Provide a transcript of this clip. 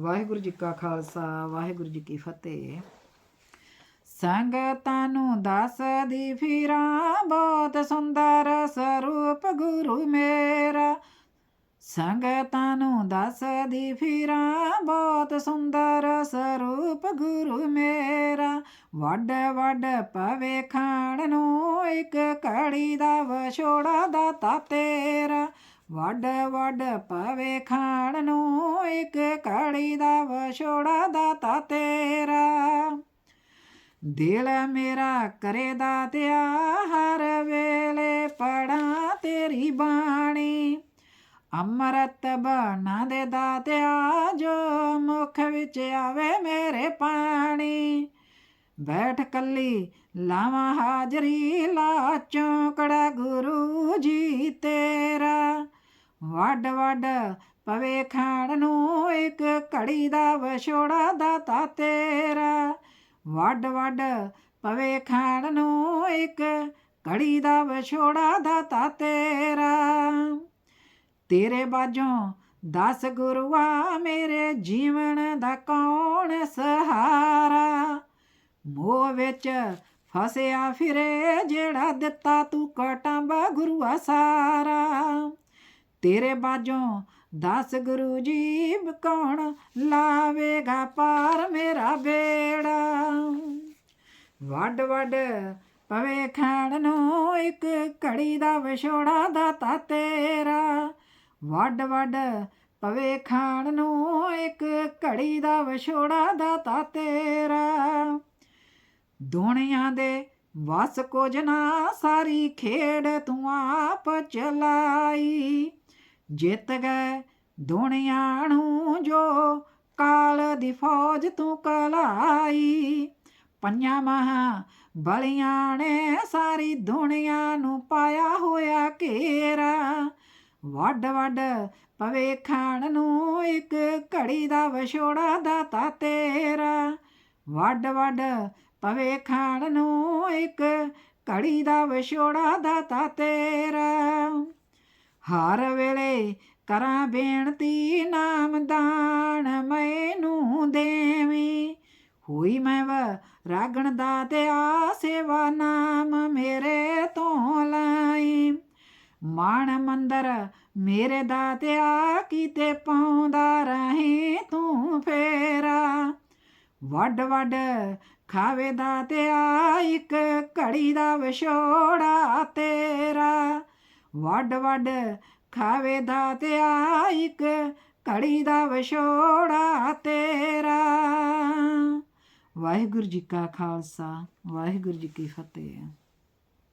ਵਾਹਿਗੁਰੂ ਜੀ ਕਾ ਖਾਲਸਾ, ਵਾਹਿਗੁਰੂ ਜੀ ਕੀ ਫਤਿਹ। ਸੰਗਤਾਂ ਨੂੰ ਦੱਸਦੀ ਫਿਰਾਂ, ਬਹੁਤ ਸੁੰਦਰ ਸਰੂਪ ਗੁਰੂ ਮੇਰਾ। ਸੰਗਤਾਂ ਨੂੰ ਦੱਸਦੀ ਫਿਰਾਂ, ਬਹੁਤ ਸੁੰਦਰ ਸਰੂਪ ਗੁਰੂ ਮੇਰਾ। ਵੱਡ ਵੱਡ ਪਵੇ ਖਾਣ ਨੂੰ, ਇੱਕ ਕੜੀ ਦਾ ਵਿਛੋੜਾ ਦਾਤਾ ਤੇਰਾ। ਵੱਡ ਵੱਡ ਪਵੇ ਖਾਣ ਨੂੰ, ਇੱਕ ਕੜੀ ਦਾ ਵਿਛੋੜਾ ਦਾਤਾ ਤੇਰਾ। ਦਿਲ ਮੇਰਾ ਕਰੇ ਦਾਤਿਆ ਹਰ ਵੇਲੇ ਪੜਾਂ ਤੇਰੀ ਬਾਣੀ। ਅੰਮ੍ਰਿਤ ਬਣਾ ਦੇ ਦਾਤਿਆ ਜੋ ਮੁਖ ਵਿੱਚ ਆਵੇ ਮੇਰੇ ਪਾਣੀ। ਬੈਠ ਕੱਲੀ ਲਾਵਾਂ ਹਾਜ਼ਰੀ, ਲਾ ਚੌਂਕੜਾ ਗੁਰੂ ਜੀ ਤੇਰਾ। ਵੱਡ ਵੱਡ ਪਵੇ ਖਾਣ ਨੂੰ ਇੱਕ ਘੜੀ ਦਾ ਵਿਛੋੜਾ ਦਾਤਾ ਤੇਰਾ। ਵੱਡ ਵੱਡ ਪਵੇ ਖਾਣ ਨੂੰ ਇੱਕ ਘੜੀ ਦਾ ਵਿਛੋੜਾ ਦਾਤਾ ਤੇਰਾ। ਤੇਰੇ ਬਾਝੋਂ ਦਸ ਗੁਰੂਆ ਮੇਰੇ ਜੀਵਨ ਦਾ ਕੌਣ ਸਹਾਰਾ? ਮੋਹ ਵਿੱਚ ਫਸਿਆ ਫਿਰੇ ਜਿਹੜਾ ਦਿੱਤਾ ਤੂੰ ਕਟਾਂਬਾ ਗੁਰੂਆ ਸਾਰਾ। ਤੇਰੇ ਬਾਝੋਂ ਦਸ ਗੁਰੂ ਜੀ ਕੌਣ ਲਾਵੇਗਾ ਪਾਰ ਮੇਰਾ ਬੇੜਾ? ਵੱਡ ਵੱਡ ਪਵੇ ਖਾਣ ਨੂੰ ਇੱਕ ਘੜੀ ਦਾ ਵਿਛੋੜਾ ਦਾਤਾ ਤੇਰਾ। ਵੱਡ ਵੱਡ ਪਵੇ ਖਾਣ ਨੂੰ ਇੱਕ ਘੜੀ ਦਾ ਵਿਛੋੜਾ ਦਾਤਾ ਤੇਰਾ। ਦੁਨੀਆਂ ਦੇ ਵਸ ਕੁਝ ਨਾ, ਸਾਰੀ ਖੇਡ ਤੂੰ ਆਪ ਚਲਾਈ। ਜਿੱਤ ਗਏ ਦੁਨੀਆ ਨੂੰ ਜੋ, ਕਾਲ ਦੀ ਫੌਜ ਤੂੰ ਕਲਾਈ। ਪੰਜਾਂ ਮਹਾ ਬਲੀਆਂ ਨੇ ਸਾਰੀ ਦੁਨੀਆ ਨੂੰ ਪਾਇਆ ਹੋਇਆ ਘੇਰਾ। ਵੱਡ ਵੱਡ ਪਵੇ ਖਾਣ ਨੂੰ ਇੱਕ ਘੜੀ ਦਾ ਵਿਛੋੜਾ ਦਾਤਾ ਤੇਰਾ। ਵੱਡ ਵੱਡ ਪਵੇ ਖਾਣ ਨੂੰ ਇੱਕ ਘੜੀ ਦਾ ਵਿਛੋੜਾ ਦਾਤਾ ਤੇਰਾ। ਹਰ ਵੇਲੇ ਕਰਾਂ ਬੇਨਤੀ ਨਾਮ ਨਾਮਦਾਨ ਮੈਨੂੰ ਦੇਵੀ। ਹੋਈ ਮੈਂ ਵ ਰਾਗਣ ਦਾ ਤੇ ਆ ਸੇਵਾ ਨਾਮ ਮੇਰੇ ਤੋਂ ਲਾਈ। ਮਾਣ ਮੰਦਰ ਮੇਰੇ ਦਾਤਿਆ ਕੀਤੇ ਪਾਉਂਦਾ ਰਹੇ ਤੂੰ ਫੇਰਾ। ਵੱਡ ਵੱਡ ਖਾਵੇ ਦਾਤਿਆ ਇੱਕ ਘੜੀ ਦਾ ਵਿਛੋੜਾ ਤੇਰਾ। ਵੱਡ ਵੱਡ ਖਾਵੇ ਦਾਤਿਆ ਇੱਕ, ਘੜੀ ਦਾ ਵਿਛੋੜਾ ਤੇਰਾ। ਵਾਹਿਗੁਰੂ ਜੀ ਕਾ ਖਾਲਸਾ, ਵਾਹਿਗੁਰੂ ਜੀ ਕੀ ਫਤਿਹ।